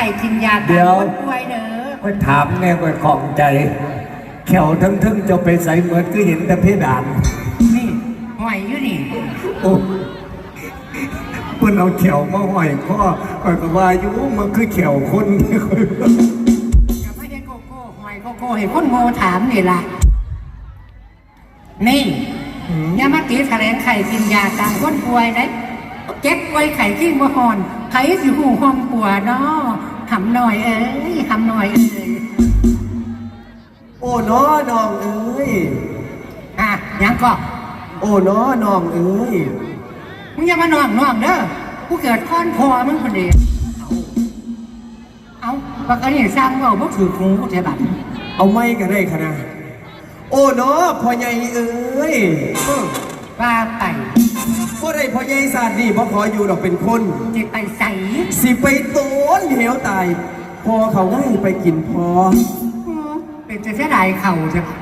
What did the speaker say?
ส่กินยาเดี๋ตามยวคนป่วยเด้อไปถามแน่ไปของใจ แขวทั้งทึ่งจะไปใส่เหมือนคือเห็นแต่เพดานนี่หอยอยู่นี่โอ้เพิ่นเอาแขวมาห้อยข้อคอยก็ว่าอยู่มันคือแขวคนอย่าไม่ได้โกโก้หอยโกโก้เห็นคนโง่ถามนี่ล่ะนี่อย่ามาตีแถลงไข่กินยาตามคนป่วยได้เก็บไว้ไข่ขี้มาหอนไข่สิหูห้องปัวเนาะทำหน่อยเอ้ยทำหน่อยเอ้ยโอ้น้อน้องเอ้ย อะยังก็โอ้น้อน้องเอ้ย มึงอย่ามานอนนอนเด้อกูเกิดก้อนคอมึงคนเดียวเอาปกอันนี้สร้างเว่าบ่ถือคงกูใช่บัตรเอาไม่ก็ได้ขนาดโอ้น้อพ่อใหญ่เอ้ย ว่าไปพ่อได้พ่อใหญ่ศาสตร์นี่พ่อขออยู่ดอกเป็นคนจะไปใส่สิไปโตนเหวตายพอเขาง่ายไปกินพอเป็นจะเสียดายเข่าใช่ปะ